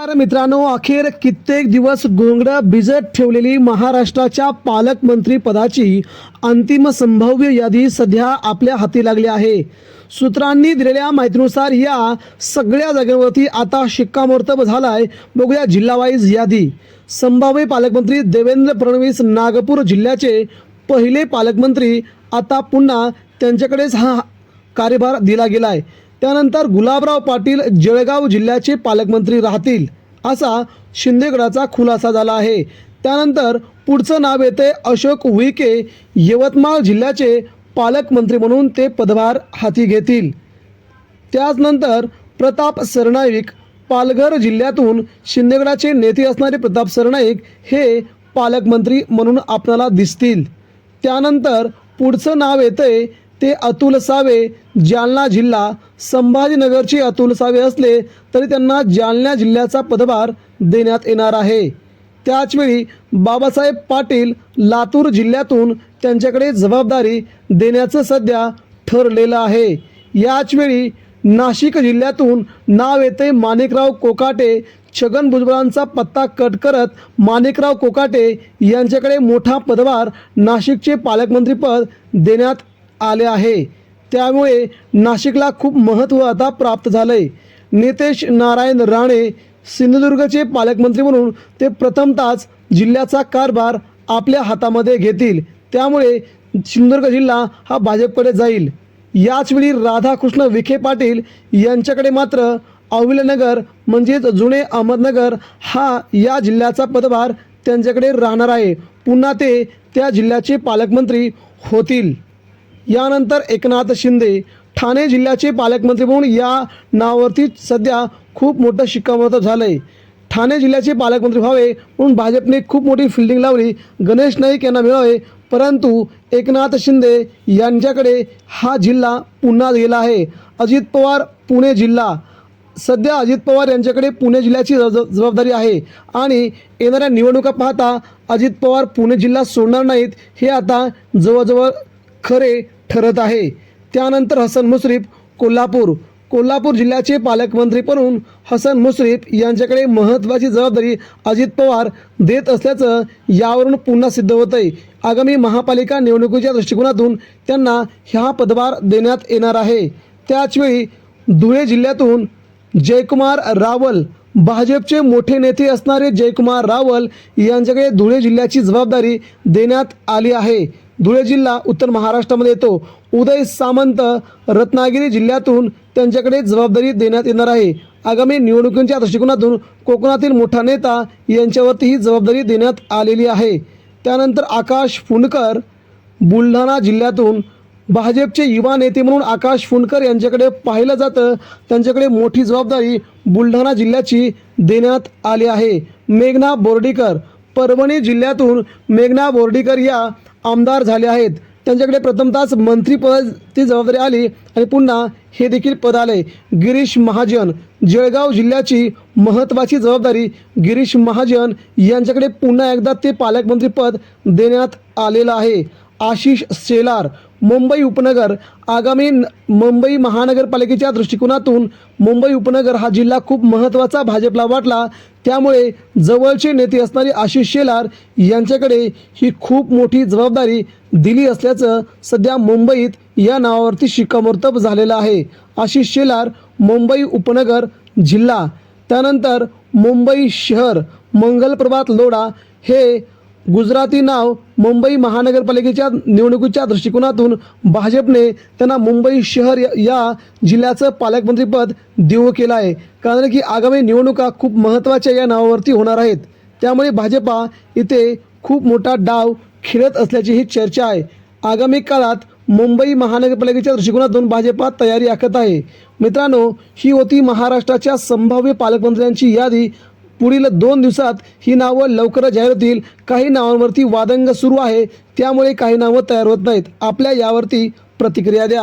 नमस्कार मित्रांनो अखेर कित्येक दिवस गोंगडं भिजत ठेवलेली महाराष्ट्राच्या पालकमंत्री पदाची अंतिम संभाव्य यादी सध्या आपल्या हाती लागली आहे. सूत्रांनी दिलेल्या माहितीनुसार या सगळ्या जागांवरती आता शिक्कामोर्तब झालाय बघूया जिल्हावाईज यादी. संभाव्य पालकमंत्री देवेंद्र फडणवीस नागपूर जिल्ह्याचे पहिले पालकमंत्री आता पुन्हा त्यांच्याकडेच हा कार्यभार दिला गेलाय. त्यानंतर गुलाबराव पाटील जळगाव जिल्ह्याचे पालकमंत्री राहतील असा शिंदेगडाचा खुलासा झाला आहे. त्यानंतर पुढचं नाव येते अशोक उईके यवतमाळ जिल्ह्याचे पालकमंत्री म्हणून ते पदभार हाती घेतील. त्याचनंतर प्रताप सरनाईक पालघर जिल्ह्यातून शिंदेगडाचे नेते असणारे प्रताप सरनाईक हे पालकमंत्री म्हणून आपणाला दिसतील. त्यानंतर पुढचं नाव येतंय ते अतुल सावे जालना जिल्हा. संभाजीनगरचे अतुल सावे असले तरी त्यांना जालना जिल्ह्याचा पदभार देण्यात येणार आहे. त्याचवेळी बाबासाहेब पाटील लातूर जिल्ह्यातून त्यांच्याकडे जबाबदारी देण्याचं सध्या ठरलेलं आहे. याचवेळी नाशिक जिल्ह्यातून नाव येते माणिकराव कोकाटे छगन भुजबळांचा पत्ता कट करत माणिकराव कोकाटे यांच्याकडे मोठा पदभार नाशिकचे पालकमंत्रीपद देण्यात आले आहे. त्यामुळे नाशिकला खूप महत्त्व आता प्राप्त झालं आहे नितेश नारायण राणे सिंधुदुर्गचे पालकमंत्री म्हणून ते प्रथमतःच जिल्ह्याचा कारभार आपल्या हातामध्ये घेतील. त्यामुळे सिंधुदुर्ग जिल्हा हा भाजपकडे जाईल. याचवेळी राधाकृष्ण विखे पाटील यांच्याकडे मात्र अहिल्यानगर म्हणजेच जुने अहमदनगर हा या जिल्ह्याचा पदभार त्यांच्याकडे राहणार आहे. पुन्हा ते त्या जिल्ह्याचे पालकमंत्री होतील. यानंतर एकनाथ शिंदे ठाणे जिल्ह्याचे पालकमंत्री म्हणून या नावावरती सध्या खूप मोठं शिक्कामोर्तब झालं आहे ठाणे जिल्ह्याचे पालकमंत्री व्हावे म्हणून भाजपने खूप मोठी फिल्डिंग लावली. गणेश नाईक यांना मिळावे. परंतु एकनाथ शिंदे यांच्याकडे हा जिल्हा पुन्हा गेला आहे. अजित पवार पुणे जिल्हा. सध्या अजित पवार यांच्याकडे पुणे जिल्ह्याची जबाबदारी आहे. आणि येणाऱ्या निवडणुका पाहता अजित पवार पुणे जिल्हा सोडणार नाहीत. हे आता जवळजवळ खरे ठरत आहे. त्यानंतर हसन मुश्रीफ कोल्हापूर. कोल्हापूर जिल्ह्याचे पालकमंत्री म्हणून हसन मुश्रीफ यांच्याकडे महत्त्वाची जबाबदारी अजित पवार देत असल्याचं यावरून पुन्हा सिद्ध होत आहे आगामी महापालिका निवडणुकीच्या दृष्टिकोनातून त्यांना ह्या पदभार देण्यात येणार आहे. त्याचवेळी धुळे जिल्ह्यातून जयकुमार रावल भाजपचे मोठे नेते असणारे जयकुमार रावल यांच्याकडे धुळे जिल्ह्याची जबाबदारी देण्यात आली आहे. धुळे जिल्हा उत्तर महाराष्ट्रामध्ये येतो. उदय सामंत रत्नागिरी जिल्ह्यातून त्यांच्याकडे जबाबदारी देण्यात येणार आहे. आगामी निवडणुकींच्या दृष्टिकोनातून कोकणातील मोठा नेता यांच्यावरती ही जबाबदारी देण्यात आलेली आहे. त्यानंतर आकाश फुंडकर बुलढाणा जिल्ह्यातून भाजपचे युवा नेते म्हणून आकाश फुंडकर यांच्याकडे पाहिलं जातं. त्यांच्याकडे मोठी जबाबदारी बुलढाणा जिल्ह्याची देण्यात आली आहे. मेघना बोर्डीकर परभणी जिल्ह्यातून मेघना बोर्डीकर या आमदार झाले आहेत. त्यांच्याकडे प्रथमतःच मंत्रीपदाची जबाबदारी आली आणि पुन्हा हे देखील पद आले. गिरीश महाजन जळगाव जिल्ह्याची महत्त्वाची जबाबदारी गिरीश महाजन यांच्याकडे पुन्हा एकदा ते पालकमंत्रीपद देण्यात आलेलं आहे. आशिष शेलार मुंबई उपनगर. आगामी न- मुंबई महानगरपालिकेच्या दृष्टिकोनातून मुंबई उपनगर हा जिल्हा खूप महत्त्वाचा भाजपला वाटला. त्यामुळे जवळचे नेते असणारे आशिष शेलार यांच्याकडे ही खूप मोठी जबाबदारी दिली असल्याचं सध्या मुंबईत या नावावरती शिक्कामोर्तब झालेलं आहे. आशिष शेलार मुंबई उपनगर जिल्हा. त्यानंतर मुंबई शहर मंगलप्रभात लोडा हे गुजराती नाव मुंबई महानगरपालिकेच्या निवडणुकीच्या दृष्टिकोनातून भाजपने त्यांना मुंबई शहर या- जिल्ह्याचं पालकमंत्रीपद देऊ केलं आहे. कारण की आगामी निवडणुका खूप महत्त्वाच्या या नावावरती होणार आहेत. त्यामुळे भाजपा इथे खूप मोठा डाव खेळत असल्याची ही चर्चा आहे. आगामी काळात मुंबई महानगरपालिकेच्या दृष्टिकोनातून भाजपा तयारी आखत आहे. मित्रांनो ही होती महाराष्ट्राच्या संभाव्य पालकमंत्र्यांची यादी. पुढील दोन दिवसात ही नावं लवकरच जाहीर होतील. काही नावांवरती वादंग सुरू आहे. त्यामुळे काही नावं तयार होत नाहीत. आपल्या यावरती प्रतिक्रिया द्या.